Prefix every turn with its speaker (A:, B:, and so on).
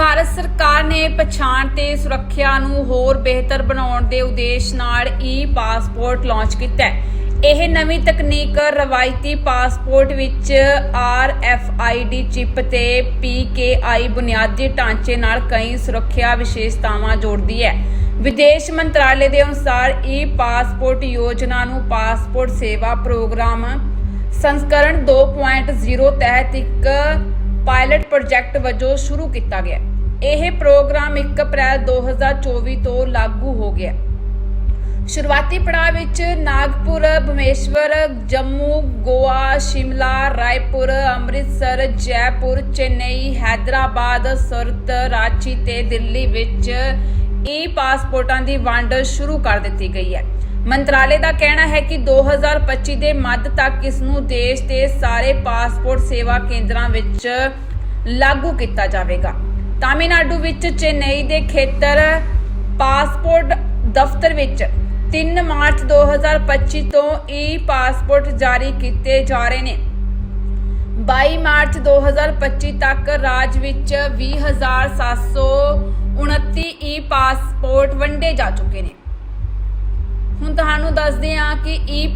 A: ਭਾਰਤ ਸਰਕਾਰ ਨੇ ਪਛਾਣ ਤੇ ਸੁਰੱਖਿਆ ਨੂੰ ਹੋਰ ਬਿਹਤਰ ਬਣਾਉਣ ਦੇ ਉਦੇਸ਼ ਨਾਲ ਈ ਪਾਸਪੋਰਟ ਲਾਂਚ ਕੀਤਾ ਹੈ। ਇਹ ਨਵੀਂ ਤਕਨੀਕ ਰਵਾਇਤੀ ਪਾਸਪੋਰਟ ਵਿੱਚ R F I D chip ਤੇ ਪੀ ਕੇ ਆਈ ਬੁਨਿਆਦੀ ਢਾਂਚੇ ਨਾਲ ਕਈ ਸੁਰੱਖਿਆ ਵਿਸ਼ੇਸ਼ਤਾਵਾਂ ਜੋੜਦੀ ਹੈ। ਵਿਦੇਸ਼ ਮੰਤਰਾਲੇ ਦੇ ਅਨੁਸਾਰ ਈ ਪਾਸਪੋਰਟ ਯੋਜਨਾ ਨੂੰ ਪਾਸਪੋਰਟ ਸੇਵਾ ਪ੍ਰੋਗਰਾਮ ਸੰਸਕਰਣ 2.0 ਤਹਿਤ ਇੱਕ ਪਾਇਲਟ ਪ੍ਰੋਜੈਕਟ ਵਜੋਂ ਸ਼ੁਰੂ ਕੀਤਾ ਗਿਆ। ਇਹ ਪ੍ਰੋਗਰਾਮ 1 ਅਪ੍ਰੈਲ 2024 ਤੋਂ ਲਾਗੂ ਹੋ ਗਿਆ। ਸ਼ੁਰੂਆਤੀ ਪੜਾਅ ਵਿੱਚ ਨਾਗਪੁਰ, ਭੁਵਨੇਸ਼ਵਰ, ਜੰਮੂ, ਗੋਆ, ਸ਼ਿਮਲਾ, ਰਾਏਪੁਰ, ਅੰਮ੍ਰਿਤਸਰ, ਜੈਪੁਰ, ਚੇਨਈ, ਹੈਦਰਾਬਾਦ, ਸੁਰਤ, ਰਾਂਚੀ ਤੇ ਦਿੱਲੀ ਵਿੱਚ ਈ ਪਾਸਪੋਰਟਾਂ ਦੀ ਵੰਡ ਸ਼ੁਰੂ ਕਰ ਦਿੱਤੀ ਗਈ ਹੈ। ਮੰਤਰਾਲੇ ਦਾ ਕਹਿਣਾ ਹੈ ਕਿ 2025 ਦੇ ਮੱਧ ਤੱਕ ਇਸ ਨੂੰ ਦੇਸ਼ ਦੇ ਸਾਰੇ ਪਾਸਪੋਰਟ ਸੇਵਾ ਕੇਂਦਰਾਂ ਵਿੱਚ ਲਾਗੂ ਕੀਤਾ ਜਾਵੇਗਾ। ਤਾਮਿਲਨਾਡੂ ਵਿੱਚ ਚੇਨਈ ਦੇ ਖੇਤਰ ਪਾਸਪੋਰਟ ਦਫ਼ਤਰ ਵਿੱਚ 3 ਮਾਰਚ 2025 ਤੋਂ ਈ ਪਾਸਪੋਰਟ ਜਾਰੀ ਕੀਤੇ ਜਾ ਰਹੇ ਨੇ। 22 ਮਾਰਚ 2025 ਤੱਕ ਰਾਜ ਵਿੱਚ 20729 ਈ ਪਾਸਪੋਰਟ ਵੰਡੇ ਜਾ ਚੁੱਕੇ ਨੇ। ਹੁਣ ਤੁਹਾਨੂੰ ਦੱਸਦੇ ਹਾਂ ਕਿ ਈ